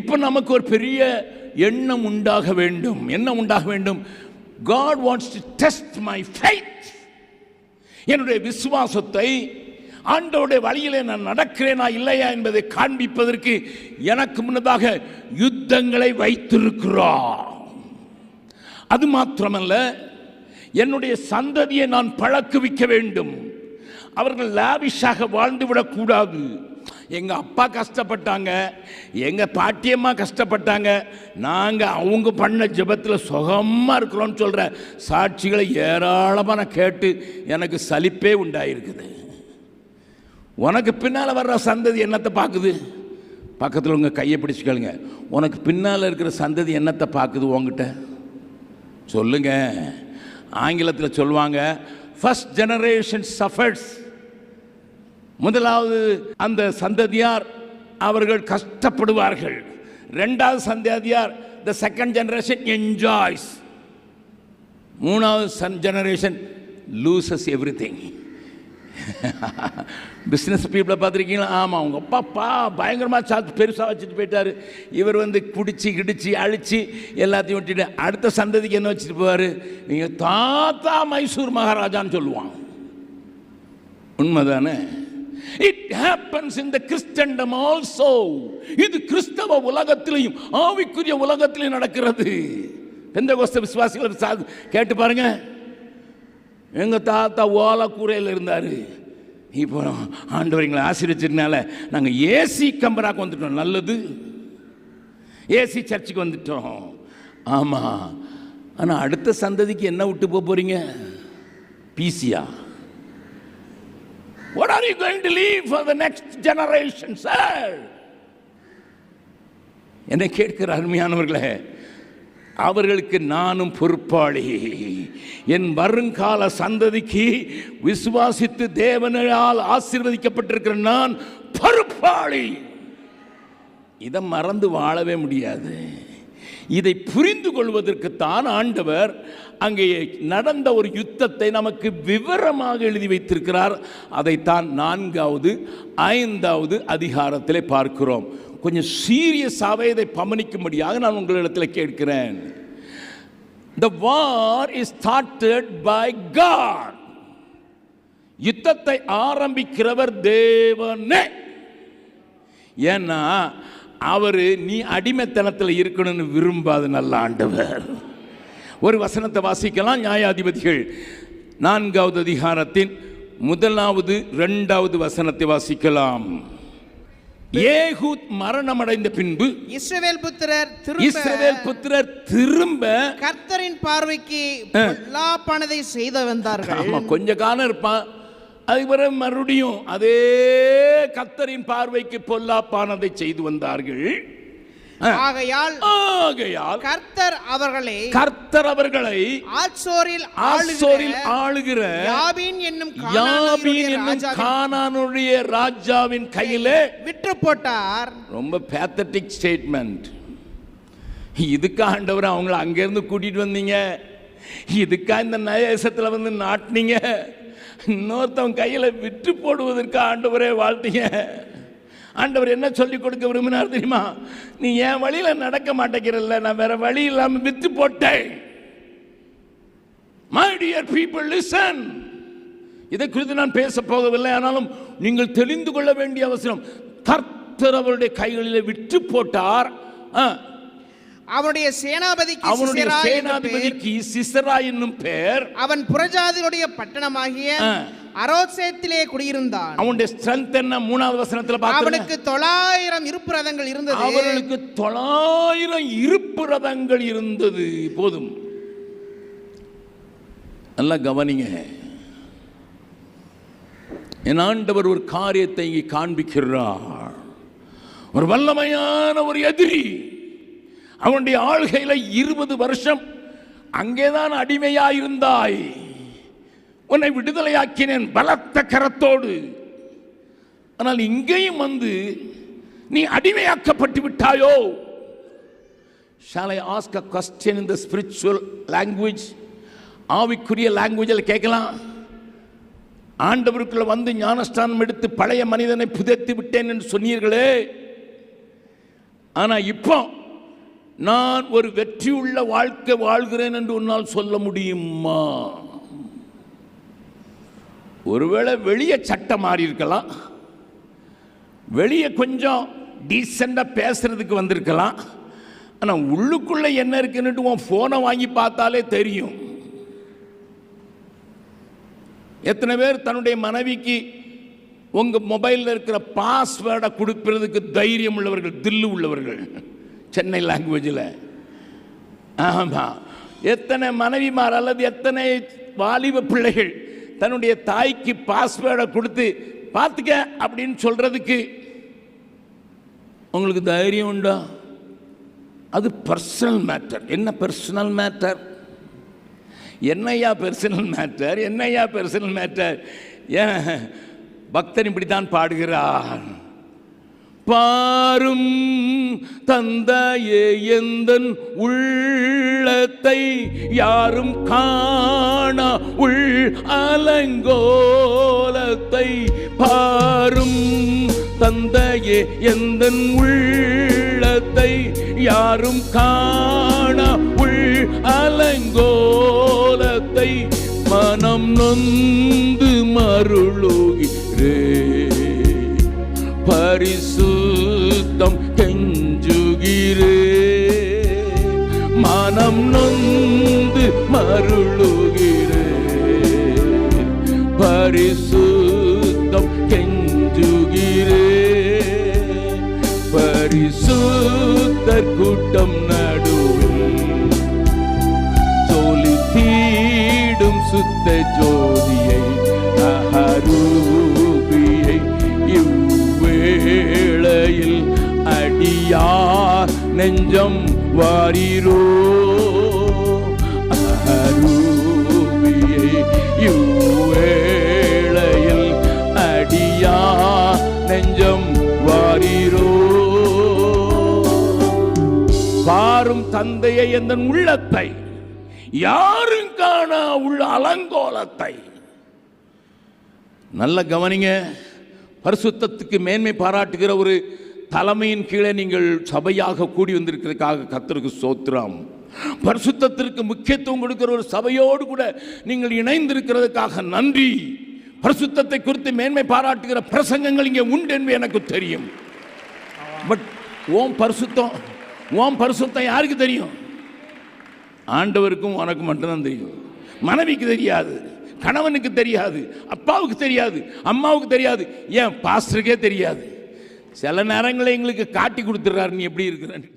இப்போ நமக்கு ஒரு பெரிய எண்ணம் உண்டாக வேண்டும். என்ன உண்டாக வேண்டும்? God wants to test my faith என்னுடைய விசுவாசத்தை ஆண்டோடைய வழியிலே நான் நடக்கிறேனா இல்லையா என்பதை காண்பிப்பதற்கு எனக்கு முன்னதாக யுத்தங்களை வைத்திருக்கிறார். அது மாத்திரமல்ல என்னுடைய சந்ததியை நான் பழக்குவிக்க வேண்டும். அவர்கள் லாவிஷாக வாழ்ந்து எங்கள் அப்பா கஷ்டப்பட்டாங்க எங்கள் பாட்டியம்மா கஷ்டப்பட்டாங்க நாங்கள் அவங்க பண்ண ஜெபத்தில் சுகமாக இருக்கிறோம்னு சொல்கிற சாட்சிகளை ஏராளமாக நான் கேட்டு எனக்கு சலிப்பே உண்டாயிருக்குது. உனக்கு பின்னால் வர்ற சந்ததி என்னத்தை பார்க்குது பக்கத்தில் உங்கள் கையை பிடிச்சிக்கலுங்க உனக்கு பின்னால் இருக்கிற சந்ததி என்னத்தை பார்க்குது உங்ககிட்ட சொல்லுங்க. ஆங்கிலத்தில் சொல்லுவாங்க ஃபஸ்ட் ஜெனரேஷன் சஃபர்ஸ் முதலாவது அந்த சந்ததியார் அவர்கள் கஷ்டப்படுவார்கள். ரெண்டாவது சந்ததியார் த செகண்ட் ஜெனரேஷன் என்ஜாய்ஸ் மூணாவது son generation loses everything business பீப்புளை பார்த்துருக்கீங்களா? ஆமாம் அவங்க அப்பா பா பயங்கரமாக சாத்து பெருசாக வச்சுட்டு போயிட்டார். இவர் வந்து குடிச்சு கிடிச்சு அழித்து எல்லாத்தையும் விட்டுட்டு அடுத்த சந்ததிக்கு என்ன வச்சுட்டு போவார்? நீங்கள் தாத்தா மைசூர் மகாராஜான்னு சொல்லுவான் உண்மைதானே? It happens in the Christendom also இது கிறிஸ்தவ உலகத்திலையும் ஆவிக்குரிய உலகத்திலையும் நடக்கிறது. எந்த கோஸ்த விசுவாசிகள் சாது கேட்டு பாருங்க. எங்க தாத்தா ஓலக்கூரையில் இருந்தார். இப்போ ஆண்டவர் எங்களை ஆசீர்வச்சதுனால நாங்கள் ஏசி கம்பராக்கு வந்துட்டோம் நல்லது. ஏசி சர்ச்சுக்கு வந்துட்டோம். ஆமாம் ஆனால் அடுத்த சந்ததிக்கு என்ன விட்டு போக போகிறீங்க பிசியா What are you going to leave for the next generation, sir? என்னை கேட்கிற அருமையானவர்களே அவர்களுக்கு நானும் பொறுப்பாளி. என் வருங்கால சந்ததிக்கு விசுவாசித்து தேவனால் ஆசீர்வதிக்கப்பட்டிருக்கிற நான் பொறுப்பாளி. இதை மறந்து வாழவே முடியாது. இதை புரிந்து கொள்வதற்குத்தான் ஆண்டவர் அங்கே நடந்த ஒரு யுத்தத்தை நமக்கு விவரமாக எழுதி வைத்திருக்கிறார். அதைத்தான் நான்காவது ஐந்தாவது அதிகாரத்திலே பார்க்கிறோம். கொஞ்சம் சீரியஸாகவே இதை பமனிக்கும்படியாக நான் உங்களிடத்தில் கேட்கிறேன். The war is started by God யுத்தத்தை ஆரம்பிக்கிறவர் தேவனே. ஏன்னா அவரு நீ அடிமைத்தனத்தில் இருக்கணும்னு விரும்பாத நல்ல ஆண்டவர். ஒரு வசனத்தை வாசிக்கலாம் நியாயாதிபதிகள். நான்காவது அதிகாரத்தின் முதலாவது இரண்டாவது வசனத்தை வாசிக்கலாம். ஏகூத் மரணமடைந்த பின்பு இஸ்ரவேல் புத்திரர் இஸ்ரவேல் புத்திரர் திரும்ப கர்த்தரின் பார்வைக்கு பொல்லாப்பானதை செய்து வந்தார்கள் ஆமா கொஞ்ச காலம் இருப்பான். அதுக்கு பிறகு மறுபடியும் அதே கத்தரின் பார்வைக்கு பொல்லாப்பானதை செய்து வந்தார்கள். ஆகையால் ஆகையால் கர்த்தர் அவர்களை கர்த்தர் அவர்களை ஆட்சோரில் ஆசோரில் ஆளுகிற யாபீன் என்னும் யாபீன் என்னும் ராஜாவின் கானானுடைய ராஜாவின் கையிலே விற்று போட்டார் ரொம்ப பேத்தட்டிக் ஸ்டேட்மெண்ட் இதுக்கா ஆண்டவர் அவங்கள அங்கேருந்து கூட்டிட்டு வந்தீங்க. இதுக்கா இந்த நயசத்தில் வந்து நாட்டினீங்க. இன்னொருத்தவன் கையில் விற்று போடுவதற்கு ஆண்டவரே வாழ்த்தீங்க ஆண்டவர் என்ன சொல்லி கொடுக்க விரும்பினார் தெரியுமா? நீ என் வழியில் நடக்க மாட்டேங்கிறல்ல நான் வேற வழி இல்லாமல் விற்று போட்டேன். மை டியர் பீப்புள் லிசன் இதை குறித்து நான் பேச போகவில்லை ஆனாலும் நீங்கள் தெரிந்து கொள்ள வேண்டிய அவசியம். கர்த்தர் அவருடைய கைகளில் விற்று போட்டார். ஆ, அவனுடைய சேனாபதிக்கு அவனுடைய. சேனாதிபதிக்கு சிசரா என்னும் பெயர். அவன் புறஜாதியுடைய பட்டணமாகிய. அரோசேத்திலே குடியிருந்தான். அவனுடைய ஸ்ட்ரென்த் என்ன? மூணாவது வசனத்துல அவனுக்கு தொள்ளாயிரம் இருப்பு ரதங்கள் இருந்தது. அவர்களுக்கு தொள்ளாயிரம் இருப்பு ரதங்கள் இருந்தது. போதும். நல்லா கவனிங்க. என் ஆண்டவர் ஒரு காரியத்தை இங்கே காண்பிக்கிறார். ஒரு வல்லமையான ஒரு எதிரி. அவனுடைய ஆளுகையில் இருபது வருஷம் அங்கேதான் அடிமையாயிருந்தாய். உன்னை விடுதலையாக்கினேன் பலத்த கரத்தோடு. ஆனால் இங்கேயும் வந்து நீ அடிமையாக்கப்பட்டு விட்டாயோ? Shall I ask இந்த question லாங்குவேஜ் ஆவிக்குரிய லாங்குவேஜில் கேட்கலாம். ஆண்டவருக்குள்ள வந்து ஞானஸ்தானம் எடுத்து பழைய மனிதனை புதைத்து விட்டேன் என்று சொன்னீர்களே. ஆனால் இப்போ நான் ஒரு வெற்றியுள்ள வாழ்க்கை வாழ்கிறேன் என்று உன்னால் சொல்ல முடியுமா? ஒருவேளை வெளியே சட்டம் மாறி இருக்கலாம். வெளியே கொஞ்சம் டீசெண்டாக பேசுறதுக்கு வந்திருக்கலாம். ஆனால் உள்ளுக்குள்ள என்ன இருக்குன்னுட்டு உன் ஃபோனை வாங்கி பார்த்தாலே தெரியும். எத்தனை பேர் தன்னுடைய மனைவிக்கு உங்கள் மொபைலில் இருக்கிற பாஸ்வேர்டை கொடுக்கிறதுக்கு தைரியம் உள்ளவர்கள் தில்லு உள்ளவர்கள். சென்னை லாங்குவேஜில் ஆமாம் எத்தனை மனைவிமார் அல்லது எத்தனை வாலிப பிள்ளைகள் தன்னுடைய தாய்க்கு பாஸ்வேர்டை கொடுத்து பார்த்துக்க அப்படின்னு சொல்கிறதுக்கு உங்களுக்கு தைரியம் உண்டா? அது பர்சனல் மேட்டர் என்ன பர்சனல் மேட்டர் என்னையா பெர்சனல் மேட்டர் என்னையா பெர்சனல் மேட்டர் ஏன்? பக்தன் இப்படித்தான் பாடுகிறான். பாரும் தந்தையே எந்தன் உள்ளத்தை யாரும் காணா உள் அலங்கோலத்தை பாரும் தந்தையே எந்தன் உள்ளத்தை யாரும் காணா உள் அலங்கோலத்தை மனம் நொந்து மருளுகிறே. பரிசு மருளுகிறே. பரிசுத்தம் கெஞ்சுகிறே. பரிசுத்தர் கூட்டம் நடுவில் சோலி தீடும் சுத்த ஜோதியை அஹரூபியை இவ்வேளையில் அடியார் நெஞ்சம் வாரிரோ. தந்தையை எந்த உள்ளத்தை யாரும் காணா உள்ள அலங்கோலத்தை. நல்ல கவனிங்க பரிசுத்தத்துக்கு மேன்மை பாராட்டுகிற ஒரு தலைமையின் கீழே நீங்கள் சபையாக கூடி வந்திருக்கிறதுக்காக கத்தருக்கு சோத்திரம் பரிசுத்தத்திற்கு முக்கியத்துவம் கொடுக்கிற ஒரு சபையோடு கூட நீங்கள் இணைந்திருக்கிறதுக்காக நன்றி. பரிசுத்தத்தை குறித்து மேன்மை பாராட்டுகிற பிரசங்கங்கள் இங்கே உண்டு என்று எனக்கு தெரியும். பட் ஓம் பரிசுத்தம் ஓம் பரிசுத்தம் யாருக்கு தெரியும்? ஆண்டவருக்கும் உனக்கு மட்டும்தான் தெரியும். மனைவிக்கு தெரியாது கணவனுக்கு தெரியாது அப்பாவுக்கு தெரியாது அம்மாவுக்கு தெரியாது ஏன் பாஸ்டருக்கே தெரியாது. சில நேரங்களில் எங்களுக்கு காட்டி கொடுத்துட்றாரு நீ எப்படி இருக்கிறான்னு.